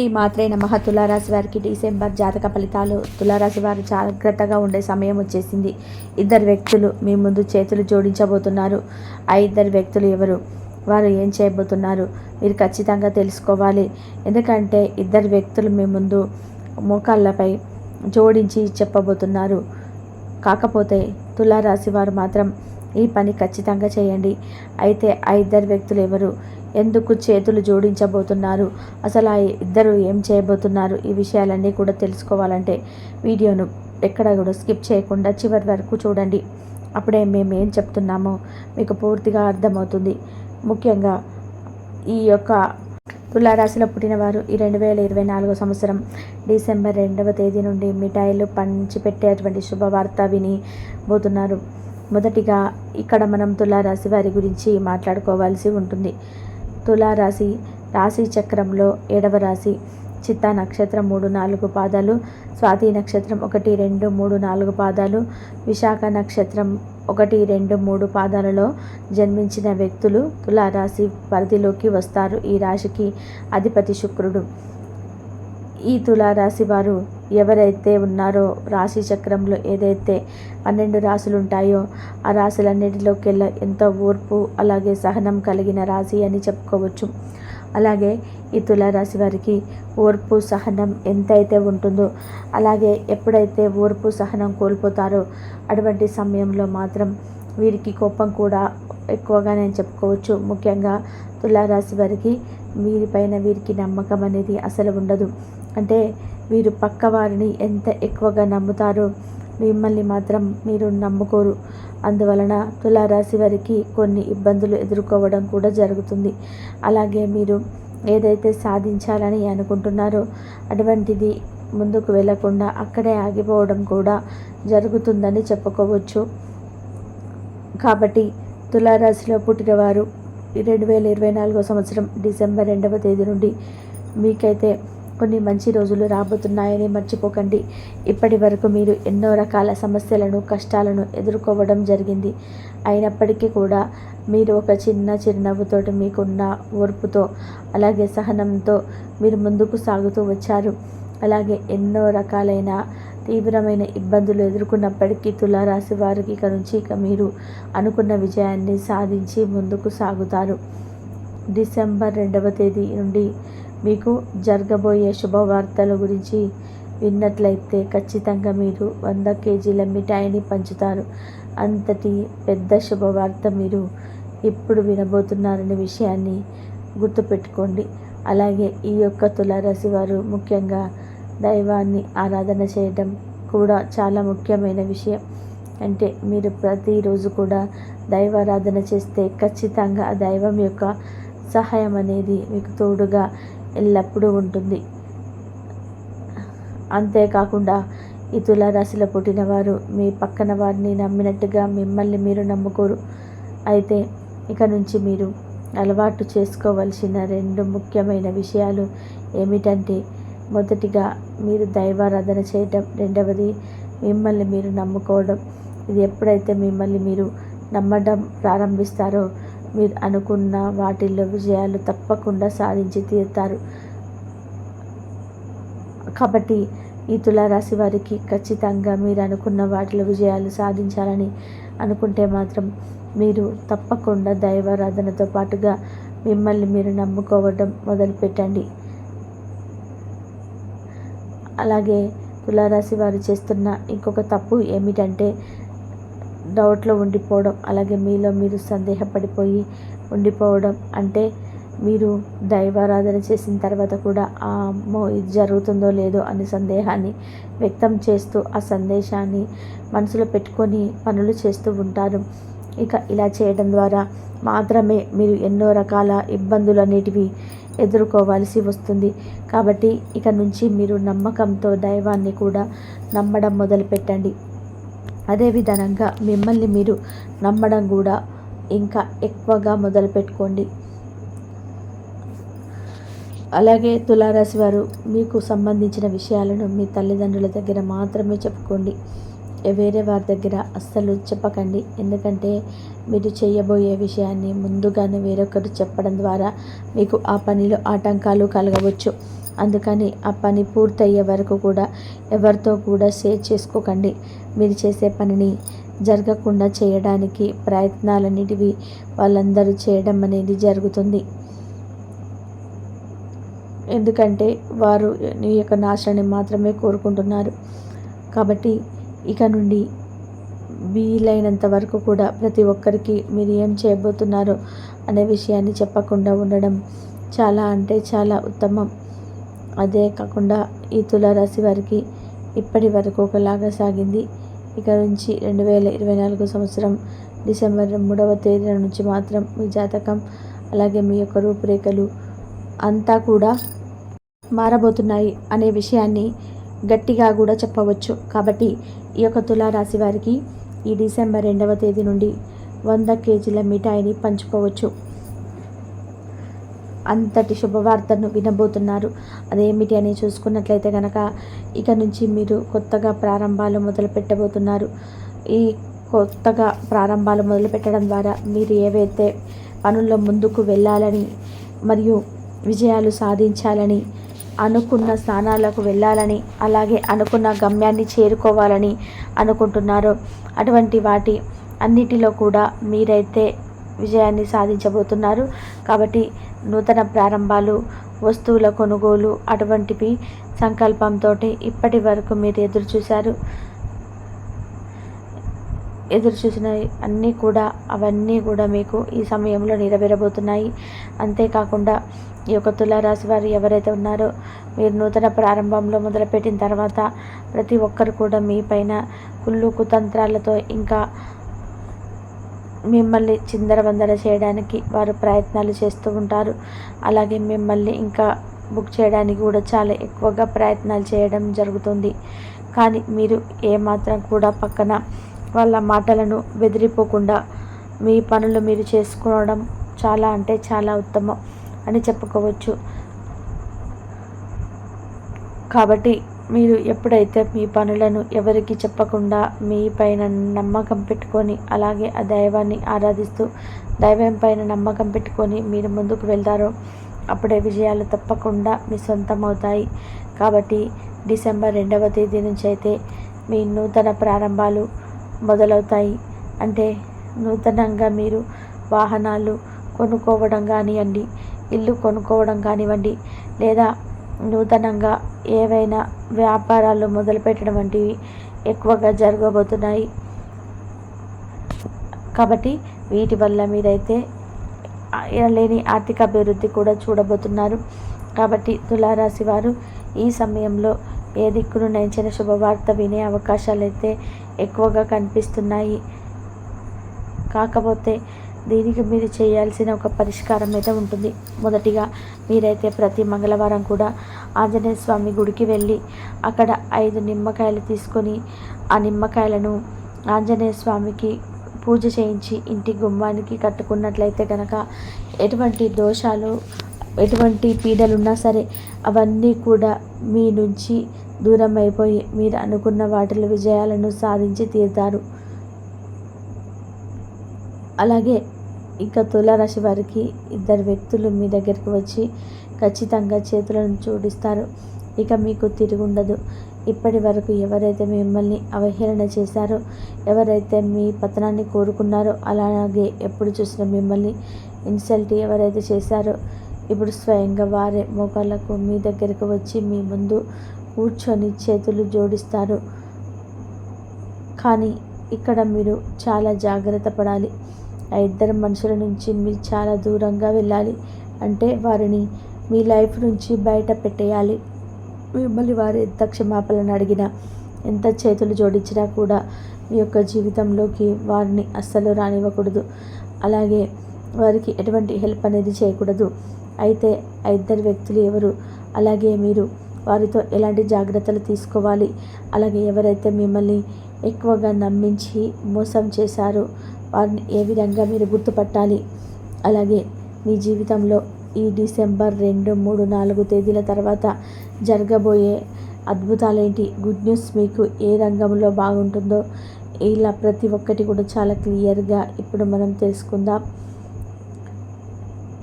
ఈ మాత్రే నమః. తులారాశి వారికి డిసెంబర్ జాతక ఫలితాలు. తులారాశి వారు జాగ్రత్తగా ఉండే సమయం వచ్చేసింది. ఇద్దరు వ్యక్తులు మీ ముందు చేతులు జోడించబోతున్నారు. ఆ ఇద్దరు వ్యక్తులు ఎవరు? వారు ఏం చేయబోతున్నారు? మీరు ఖచ్చితంగా తెలుసుకోవాలి. ఎందుకంటే ఇద్దరు వ్యక్తులు మీ ముందు మోకాళ్ళపై జోడించి చెప్పబోతున్నారు. కాకపోతే తులారాశి వారు మాత్రం ఈ పని ఖచ్చితంగా చేయండి. అయితే ఆ ఇద్దరు వ్యక్తులు ఎవరు? ఎందుకు చేతులు జోడించబోతున్నారు? అసలు ఆ ఇద్దరు ఏం చేయబోతున్నారు? ఈ విషయాలన్నీ కూడా తెలుసుకోవాలంటే వీడియోను ఎక్కడ కూడా స్కిప్ చేయకుండా చివరి వరకు చూడండి. అప్పుడే మేము ఏం చెప్తున్నామో మీకు పూర్తిగా అర్థమవుతుంది. ముఖ్యంగా ఈ యొక్క తులారాశిలో పుట్టినవారు ఈ రెండు వేల ఇరవై నాలుగో సంవత్సరం డిసెంబర్ రెండవ తేదీ నుండి మిఠాయిలు పంచిపెట్టేటువంటి శుభవార్త విని పోతున్నారు మొదటిగా ఇక్కడ మనం తులారాశి వారి గురించి మాట్లాడుకోవాల్సి ఉంటుంది. తులారాశి రాశి చక్రంలో ఏడవ రాశి. చిత్తా నక్షత్రం మూడు నాలుగు పాదాలు స్వాతి నక్షత్రం ఒకటి రెండు మూడు నాలుగు పాదాలు విశాఖ నక్షత్రం ఒకటి రెండు మూడు పాదాలలో జన్మించిన వ్యక్తులు తులారాశి పరిధిలోకి వస్తారు. ఈ రాశికి అధిపతి శుక్రుడు. ఈ తులారాశి వారు ఎవరైతే ఉన్నారో రాశి చక్రంలో ఏదైతే పన్నెండు రాశులు ఉంటాయో ఆ రాశులన్నిటిలోకెల్లా ఎంతో ఓర్పు అలాగే సహనం కలిగిన రాశి అని చెప్పుకోవచ్చు. అలాగే ఈ తులారాశి వారికి ఓర్పు సహనం ఎంతైతే ఉంటుందో అలాగే ఎప్పుడైతే ఓర్పు సహనం కోల్పోతారో అటువంటి సమయంలో మాత్రం వీరికి కోపం కూడా ఎక్కువగా నేను చెప్పుకోవచ్చు. ముఖ్యంగా తులారాశి వారికి వీరిపైన వీరికి నమ్మకం అనేది అసలు ఉండదు. అంటే వీరు పక్క వారిని ఎంత ఎక్కువగా నమ్ముతారో మిమ్మల్ని మాత్రం మీరు నమ్ముకోరు. అందువలన తులారాశి వారికి కొన్ని ఇబ్బందులు ఎదుర్కోవడం కూడా జరుగుతుంది. అలాగే మీరు ఏదైతే సాధించాలని అనుకుంటున్నారో అటువంటిది ముందుకు వెళ్ళకుండా అక్కడే ఆగిపోవడం కూడా జరుగుతుందని చెప్పుకోవచ్చు. కాబట్టి తులారాశిలో పుట్టినవారు రెండు వేల ఇరవై నాలుగో సంవత్సరం డిసెంబర్ రెండవ తేదీ నుండి మీకైతే కొన్ని మంచి రోజులు రాబోతున్నాయని మర్చిపోకండి. ఇప్పటి వరకు మీరు ఎన్నో రకాల సమస్యలను కష్టాలను ఎదుర్కోవడం జరిగింది. అయినప్పటికీ కూడా మీరు ఒక చిన్న చిరునవ్వుతోటి మీకున్న ఓర్పుతో అలాగే సహనంతో మీరు ముందుకు సాగుతూ వచ్చారు. అలాగే ఎన్నో రకాలైన తీవ్రమైన ఇబ్బందులు ఎదుర్కొన్నప్పటికీ తులారాశి వారికి ఇక నుంచి ఇక మీరు అనుకున్న విజయాన్ని సాధించి ముందుకు సాగుతారు. డిసెంబర్ రెండవ తేదీ నుండి మీకు జరగబోయే శుభవార్తల గురించి విన్నట్లయితే ఖచ్చితంగా మీరు వంద కేజీల మిఠాయిని పంచుతారు. అంతటి పెద్ద శుభవార్త మీరు ఇప్పుడు వినబోతున్నారనే విషయాన్ని గుర్తుపెట్టుకోండి. అలాగే ఈ యొక్క తులారాశి వారు ముఖ్యంగా దైవాన్ని ఆరాధన చేయడం కూడా చాలా ముఖ్యమైన విషయం. అంటే మీరు ప్రతిరోజు కూడా దైవారాధన చేస్తే ఖచ్చితంగా ఆ దైవం యొక్క సహాయం అనేది మీకు తోడుగా ఎల్లప్పుడూ ఉంటుంది. అంతేకాకుండా ఈ తులారాశిలో పుట్టినవారు మీ పక్కన వారిని నమ్మినట్టుగా మిమ్మల్ని మీరు నమ్ముకోరు. అయితే ఇక నుంచి మీరు అలవాటు చేసుకోవలసిన రెండు ముఖ్యమైన విషయాలు ఏమిటంటే మొదటిగా మీరు దైవారాధన చేయటం రెండవది మిమ్మల్ని మీరు నమ్ముకోవడం. ఇది ఎప్పుడైతే మిమ్మల్ని మీరు నమ్మడం ప్రారంభిస్తారో మీరు అనుకున్న వాటిల్లో విజయాలు తప్పకుండా సాధించి తీరుతారు. కాబట్టి ఈ తులారాశి వారికి ఖచ్చితంగా మీరు అనుకున్న వాటిలో విజయాలు సాధించాలని అనుకుంటే మాత్రం మీరు తప్పకుండా దైవారాధనతో పాటుగా మిమ్మల్ని మీరు నమ్ముకోవడం మొదలుపెట్టండి. అలాగే తులారాశి వారు చేస్తున్న ఇంకొక తప్పు ఏమిటంటే డౌట్లో ఉండిపోవడం అలాగే మీలో మీరు సందేహపడిపోయి ఉండిపోవడం అంటే మీరు దైవారాధన చేసిన తర్వాత కూడా అమ్మో ఇది జరుగుతుందో లేదో అనే సందేహాన్ని వ్యక్తం చేస్తూ ఆ సందేశాన్ని మనసులో పెట్టుకొని పనులు చేస్తూ ఉంటారు. ఇక ఇలా చేయడం ద్వారా మాత్రమే మీరు ఎన్నో రకాల ఇబ్బందులు అనేటివి ఎదుర్కోవాల్సి వస్తుంది. కాబట్టి ఇక నుంచి మీరు నమ్మకంతో దైవాన్ని కూడా నమ్మడం మొదలుపెట్టండి. అదేవిధంగా మిమ్మల్ని మీరు నమ్మడం కూడా ఇంకా ఎక్కువగా మొదలుపెట్టుకోండి. అలాగే తులారాశి వారు మీకు సంబంధించిన విషయాలను మీ తల్లిదండ్రుల దగ్గర మాత్రమే చెప్పుకోండి. వేరే వారి దగ్గర అస్సలు చెప్పకండి. ఎందుకంటే మీరు చేయబోయే విషయాన్ని ముందుగానే వేరొకరు చెప్పడం ద్వారా మీకు ఆ పనిలో ఆటంకాలు కలగవచ్చు. అందుకని ఆ పని పూర్తయ్యే వరకు కూడా ఎవరితో కూడా షేర్ చేసుకోకండి. మీరు చేసే పనిని జరగకుండా చేయడానికి ప్రయత్నాలన్నిటివి వాళ్ళందరూ చేయడం అనేది జరుగుతుంది. ఎందుకంటే వారు నీ యొక్క నాశనాన్ని మాత్రమే కోరుకుంటున్నారు. కాబట్టి ఇక నుండి వీలైనంత వరకు కూడా ప్రతి ఒక్కరికి మీరు ఏం చేయబోతున్నారో అనే విషయాన్ని చెప్పకుండా ఉండడం చాలా అంటే చాలా ఉత్తమం. అదే కాకుండా ఈ తులారాశి వారికి ఇప్పటి వరకు ఒకలాగా సాగింది. ఇక నుంచి రెండు వేల ఇరవై నాలుగు సంవత్సరం డిసెంబర్ మూడవ తేదీన నుంచి మాత్రం మీ జాతకం అలాగే మీ యొక్క రూపురేఖలు అంతా కూడా మారబోతున్నాయి అనే విషయాన్ని గట్టిగా కూడా చెప్పవచ్చు. కాబట్టి ఈ యొక్క తులారాశి వారికి ఈ డిసెంబర్ రెండవ తేదీ నుండి వంద కేజీల మిఠాయిని పంచుకోవచ్చు. అంతటి శుభవార్తను వినబోతున్నారు. అదేమిటి అని చూసుకున్నట్లయితే కనుక ఇక నుంచి మీరు కొత్తగా ప్రారంభాలు మొదలు పెట్టబోతున్నారు ఈ కొత్తగా ప్రారంభాలు మొదలు పెట్టడం ద్వారా మీరు ఏవైతే పనుల్లో ముందుకు వెళ్ళాలని మరియు విజయాలు సాధించాలని అనుకున్న స్థానాలకు వెళ్ళాలని అలాగే అనుకున్న గమ్యాన్ని చేరుకోవాలని అనుకుంటున్నారో అటువంటి వాటి అన్నిటిలో కూడా మీరైతే విజయాన్ని సాధించబోతున్నారు. కాబట్టి నూతన ప్రారంభాలు వస్తువుల కొనుగోలు అటువంటివి సంకల్పంతో ఇప్పటి వరకు మీరు ఎదురు చూశారు ఎదురు చూసిన అన్నీ కూడా అవన్నీ కూడా మీకు ఈ సమయంలో నెరవేరబోతున్నాయి. అంతేకాకుండా ఈ యొక్క తులారాశి వారు ఎవరైతే ఉన్నారో మీరు నూతన ప్రారంభంలో మొదలుపెట్టిన తర్వాత ప్రతి ఒక్కరు కూడా మీ పైన కుళ్ళు కుతంత్రాలతో ఇంకా మిమ్మల్ని చిందరవందర చేయడానికి వారు ప్రయత్నాలు చేస్తూ ఉంటారు. అలాగే మిమ్మల్ని ఇంకా బుక్ చేయడానికి కూడా చాలా ఎక్కువగా ప్రయత్నాలు చేయడం జరుగుతుంది. కానీ మీరు ఏమాత్రం కూడా పక్కన వాళ్ళ మాటలను బెదిరిపోకుండా మీ పనులు మీరు చేసుకోవడం చాలా అంటే చాలా ఉత్తమం అని చెప్పుకోవచ్చు. కాబట్టి మీరు ఎప్పుడైతే మీ పనులను ఎవరికి చెప్పకుండా మీ పైన నమ్మకం పెట్టుకొని అలాగే ఆ దైవాన్ని ఆరాధిస్తూ దైవం పైన నమ్మకం పెట్టుకొని మీరు ముందుకు వెళ్తారో అప్పుడే విజయాలు తప్పకుండా మీ సొంతం అవుతాయి కాబట్టి డిసెంబర్ రెండవ తేదీ నుంచి అయితే మీ నూతన ప్రారంభాలు మొదలవుతాయి. అంటే నూతనంగా మీరు వాహనాలు కొనుక్కోవడం కానివ్వండి ఇల్లు కొనుక్కోవడం కానివ్వండి లేదా నూతనంగా ఏవైనా వ్యాపారాలు మొదలుపెట్టడం వంటివి ఎక్కువగా జరగబోతున్నాయి. కాబట్టి వీటి వల్ల మీరైతే లేని ఆర్థిక అభివృద్ధి కూడా చూడబోతున్నారు. కాబట్టి తులారాశి వారు ఈ సమయంలో ఏ దిక్కును నయించిన శుభవార్త వినే అవకాశాలు అయితే ఎక్కువగా కనిపిస్తున్నాయి. కాకపోతే దీనికి మీరు చేయాల్సిన ఒక పరిష్కారం అయితే ఉంటుంది. మొదటిగా మీరైతే ప్రతి మంగళవారం కూడా ఆంజనేయ స్వామి గుడికి వెళ్ళి అక్కడ ఐదు నిమ్మకాయలు తీసుకొని ఆ నిమ్మకాయలను ఆంజనేయ స్వామికి పూజ చేయించి ఇంటి గుమ్మానికి కట్టుకున్నట్లయితే కనుక ఎటువంటి దోషాలు ఎటువంటి పీడలు ఉన్నా సరే అవన్నీ కూడా మీ నుంచి దూరం అయిపోయి మీరు అనుకున్న వాటిలో విజయాలను సాధించి తీరుతారు. అలాగే ఇంకా తులారాశి వారికి ఇద్దరు వ్యక్తులు మీ దగ్గరికి వచ్చి ఖచ్చితంగా చేతులను జోడిస్తారు ఇక మీకు తిరుగుండదు. ఇప్పటి వరకు ఎవరైతే మిమ్మల్ని అవహేళన చేశారో ఎవరైతే మీ పతనాన్ని కోరుకున్నారో అలాగే ఎప్పుడు చూసిన మిమ్మల్ని ఇన్సల్ట్ ఎవరైతే చేశారో ఇప్పుడు స్వయంగా వారే మోకాళ్ళకు మీ దగ్గరకు వచ్చి మీ ముందు కూర్చొని చేతులు జోడిస్తారు. కానీ ఇక్కడ మీరు చాలా జాగ్రత్త పడాలి. ఆ ఇద్దరు మనుషుల నుంచి మీరు చాలా దూరంగా వెళ్ళాలి. అంటే వారిని మీ లైఫ్ నుంచి బయట పెట్టేయాలి. మిమ్మల్ని వారు ఎంత క్షమాపణను అడిగినా ఎంత చేతులు జోడించినా కూడా మీ యొక్క జీవితంలోకి వారిని అస్సలు రానివ్వకూడదు. అలాగే వారికి ఎటువంటి హెల్ప్ అనేది చేయకూడదు. అయితే ఆ ఇద్దరు వ్యక్తులు ఎవరు? అలాగే మీరు వారితో ఎలాంటి జాగ్రత్తలు తీసుకోవాలి? అలాగే ఎవరైతే మిమ్మల్ని ఎక్కువగా నమ్మించి మోసం చేశారో వారిని ఏ విధంగా మీరు గుర్తుపట్టాలి? అలాగే మీ జీవితంలో ఈ డిసెంబర్ రెండు మూడు నాలుగు తేదీల తర్వాత జరగబోయే అద్భుతాలేంటి? గుడ్ న్యూస్ మీకు ఏ రంగంలో బాగుంటుందో ఇలా ప్రతి ఒక్కటి కూడా చాలా క్లియర్గా ఇప్పుడు మనం తెలుసుకుందాం.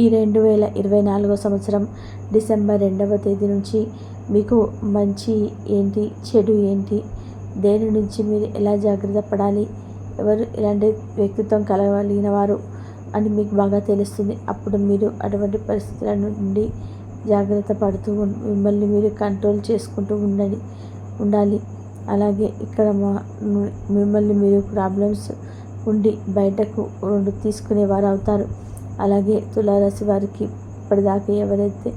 ఈ రెండు వేల ఇరవై నాలుగో సంవత్సరం డిసెంబర్ రెండవ తేదీ నుంచి మీకు మంచి ఏంటి చెడు ఏంటి దేని నుంచి మీరు ఎలా జాగ్రత్త పడాలి ఎవరు ఇలాంటి వ్యక్తిత్వం కలగలిగిన వారు అని మీకు బాగా తెలుస్తుంది. అప్పుడు మీరు అటువంటి పరిస్థితుల నుండి జాగ్రత్త పడుతూ మిమ్మల్ని మీరు కంట్రోల్ చేసుకుంటూ ఉండండి ఉండాలి. అలాగే ఇక్కడ మా మిమ్మల్ని మీరు ప్రాబ్లమ్స్ ఉండి బయటకు రెండు తీసుకునేవారు అవుతారు. అలాగే తులారాశి వారికి ఇప్పటిదాకా ఎవరైతే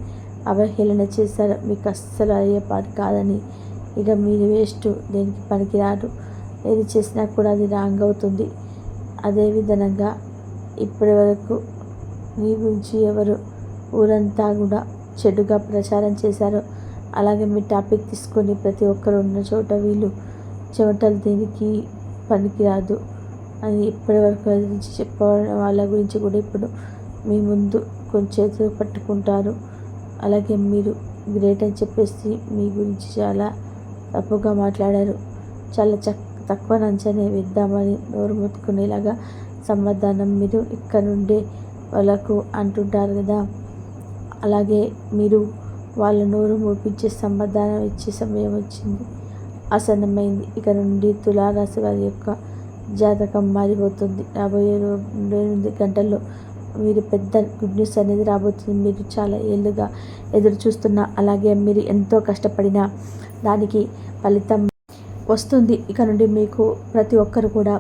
అవహేళన చేశారో మీకు అస్సలు అయ్యే పని కాదని ఇక మీరు వేస్ట్ దేనికి పనికిరారు. ఏది చేసినా కూడా అది రాంగ్ అవుతుంది. అదే విధంగా ఇప్పటి వరకు మీ గురించి ఎవరు ఊరంతా కూడా చెడుగా ప్రచారం చేశారు అలాగే మీ టాపిక్ తీసుకొని ప్రతి ఒక్కరు ఉన్న చోట వీళ్ళు చెమటలు దీనికి పనికిరాదు అని ఇప్పటి వరకు గురించి చెప్పబడిన వాళ్ళ గురించి కూడా ఇప్పుడు మీ ముందు కొంచెం చేతులు పట్టుకుంటారు. అలాగే మీరు గ్రేట్ అని చెప్పేసి మీ గురించి చాలా తప్పుగా మాట్లాడారు. చాలా చక్క తక్కువ అంచనే వేద్దామని నోరు ముట్టుకునేలాగా సమాధానం మీరు ఇక్కడ నుండే వాళ్ళకు అంటుంటారు కదా. అలాగే మీరు వాళ్ళ నోరు మూపించే సమాధానం ఇచ్చే సమయం వచ్చింది. ఆసన్నమైంది. ఇక నుండి తులారాశి వారి యొక్క జాతకం మారిపోతుంది. రాబోయే రెండు ఎనిమిది గంటల్లో మీరు పెద్ద గుడ్ న్యూస్ అనేది రాబోతుంది. మీరు చాలా ఏళ్ళుగా ఎదురు చూస్తున్న అలాగే మీరు ఎంతో కష్టపడిన దానికి ఫలితం వస్తుంది. ఇక నుండి మీకు ప్రతి ఒక్కరు కూడా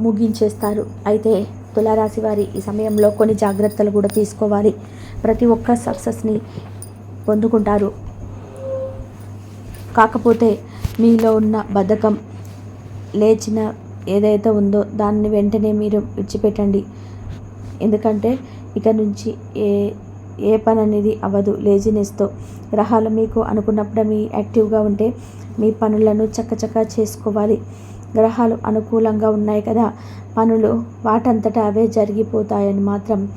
ముగించేస్తారు. అయితే తులారాశి వారి ఈ సమయంలో కొన్ని జాగ్రత్తలు కూడా తీసుకోవాలి. ప్రతి ఒక్క సక్సెస్ని పొందుకుంటారు. కాకపోతే మీలో ఉన్న బద్ధకం లేచిన ఏదైతే ఉందో దాన్ని వెంటనే మీరు విడిచిపెట్టండి. ఎందుకంటే ఇక నుంచి ఏ ఏ పని అనేది అవ్వదు. లేజినెస్తో. గ్రహాలు మీకు అనుకున్నప్పుడే మీ యాక్టివ్గా ఉంటే మీ పనులను చక్కచక్క చేసుకోవాలి. గ్రహాలు అనుకూలంగా ఉన్నాయి కదా. పనులు వాటంతటా అవే జరిగిపోతాయని మాత్రం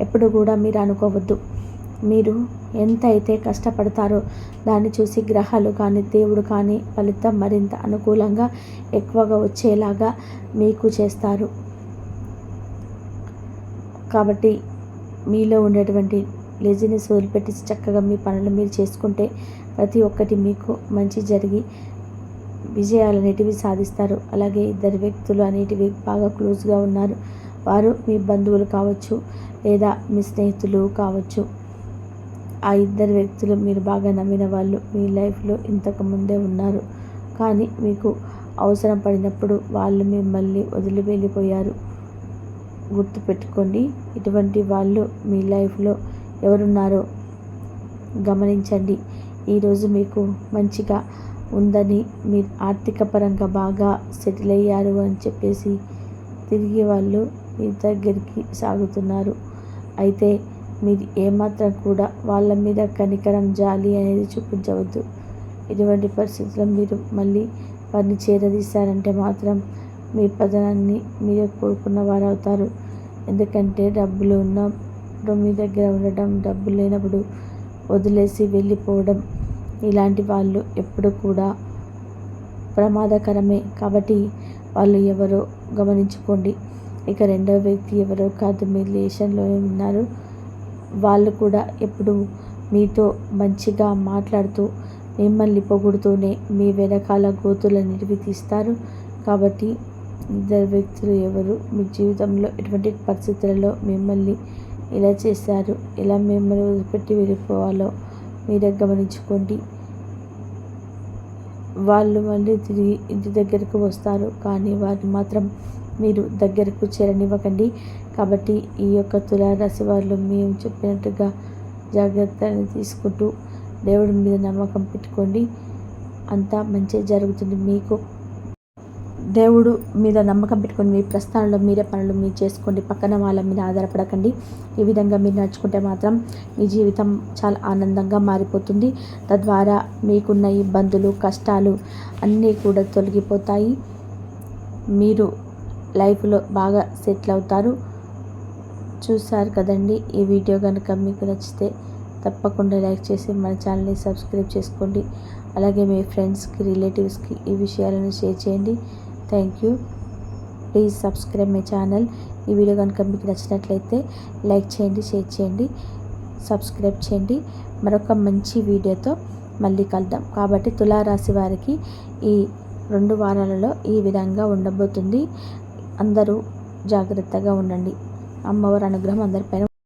ఎప్పుడు కూడా మీరు అనుకోవద్దు. మీరు ఎంత అయితే కష్టపడతారో దాన్ని చూసి గ్రహాలు కానీ దేవుడు కానీ ఫలితం మరింత అనుకూలంగా ఎక్కువగా వచ్చేలాగా మీకు చేస్తారు. కాబట్టి మీలో ఉండేటువంటి లేజినెస్ వదిలిపెట్టి చక్కగా మీ పనులు మీరు చేసుకుంటే ప్రతి ఒక్కటి మీకు మంచి జరిగి విజయాలు అనేటివి సాధిస్తారు. అలాగే ఇద్దరు వ్యక్తులు అనేటివి బాగా క్లోజ్గా ఉన్నారు. వారు మీ బంధువులు కావచ్చు లేదా మీ స్నేహితులు కావచ్చు. ఆ ఇద్దరు వ్యక్తులు మీరు బాగా నమ్మిన వాళ్ళు మీ లైఫ్లో ఇంతకు ముందే ఉన్నారు. కానీ మీకు అవసరం పడినప్పుడు వాళ్ళు మిమ్మల్ని వదిలి వెళ్ళిపోయారు. గుర్తుపెట్టుకోండి ఇటువంటి వాళ్ళు మీ లైఫ్లో ఎవరున్నారో గమనించండి. ఈరోజు మీకు మంచిగా ఉందని మీరు ఆర్థిక పరంగా బాగా సెటిల్ అయ్యారు అని చెప్పేసి తిరిగి వాళ్ళు మీ దగ్గరికి సాగుతున్నారు. అయితే మీరు ఏమాత్రం కూడా వాళ్ళ మీద కనికరం జాలి అనేది చూపించవద్దు. ఇటువంటి పరిస్థితుల్లో మీరు మళ్ళీ వారిని చేరదీశారంటే మాత్రం మీ పదనాన్ని మీరే కోరుకున్న వారు అవుతారు ఎందుకంటే డబ్బులు ఉన్న ఉన్నప్పుడు మీ దగ్గర ఉండటం డబ్బు లేనప్పుడు వదిలేసి వెళ్ళిపోవడం ఇలాంటి వాళ్ళు ఎప్పుడు కూడా ప్రమాదకరమే. కాబట్టి వాళ్ళు ఎవరో గమనించుకోండి. ఇక రెండవ వ్యక్తి ఎవరో కాదు మీ రిలేషన్లోనే ఉన్నారు. వాళ్ళు కూడా ఎప్పుడు మీతో మంచిగా మాట్లాడుతూ మిమ్మల్ని పొగుడుతూనే మీ వెనకాల గోతులన్నిటివి తీస్తారు. కాబట్టి ఇద్దరు వ్యక్తులు ఎవరు? మీ జీవితంలో ఎటువంటి పరిస్థితులలో మిమ్మల్ని ఇలా చేశారు. ఎలా మిమ్మల్ని వదిలిపెట్టి వెళ్ళిపోవాలో మీరే గమనించుకోండి. వాళ్ళు మళ్ళీ తిరిగి ఇంటి దగ్గరకు వస్తారు. కానీ వారిని మాత్రం మీరు దగ్గరకు చేరనివ్వకండి. కాబట్టి ఈ యొక్క తులారాశి వాళ్ళు మేము చెప్పినట్టుగా జాగ్రత్తని తీసుకుంటూ దేవుడి మీద నమ్మకం పెట్టుకోండి. అంతా మంచి జరుగుతుంది. మీకు దేవుడు మీద నమ్మకం పెట్టుకొని మీ ప్రస్థానంలో మీరే పనులు మీరు చేసుకోండి. పక్కన వాళ్ళ మీద ఆధారపడకండి. ఈ విధంగా మీరు నడుచుకుంటే మాత్రం మీ జీవితం చాలా ఆనందంగా మారిపోతుంది. తద్వారా మీకున్న ఇబ్బందులు కష్టాలు అన్నీ కూడా తొలగిపోతాయి. మీరు లైఫ్లో బాగా సెటిల్ అవుతారు. చూసారు కదండి ఈ వీడియో కనుక మీకు నచ్చితే తప్పకుండా లైక్ చేసి మన ఛానల్ని సబ్స్క్రైబ్ చేసుకోండి. అలాగే మీ ఫ్రెండ్స్కి రిలేటివ్స్కి ఈ విషయాలను షేర్ చేయండి. Thank you please subscribe my channel ఈ వీడియో కనుక మీకు నచ్చినట్లయితే లైక్ చేయండి షేర్ చేయండి సబ్స్క్రైబ్ చేయండి. మరొక మంచి వీడియోతో మళ్ళీ కలుద్దాం. కాబట్టి తులారాశి వారికి ఈ రెండు వారాలలో ఈ విధంగా ఉండబోతుంది. అందరూ జాగ్రత్తగా ఉండండి. అమ్మవారి అనుగ్రహం అందరిపైన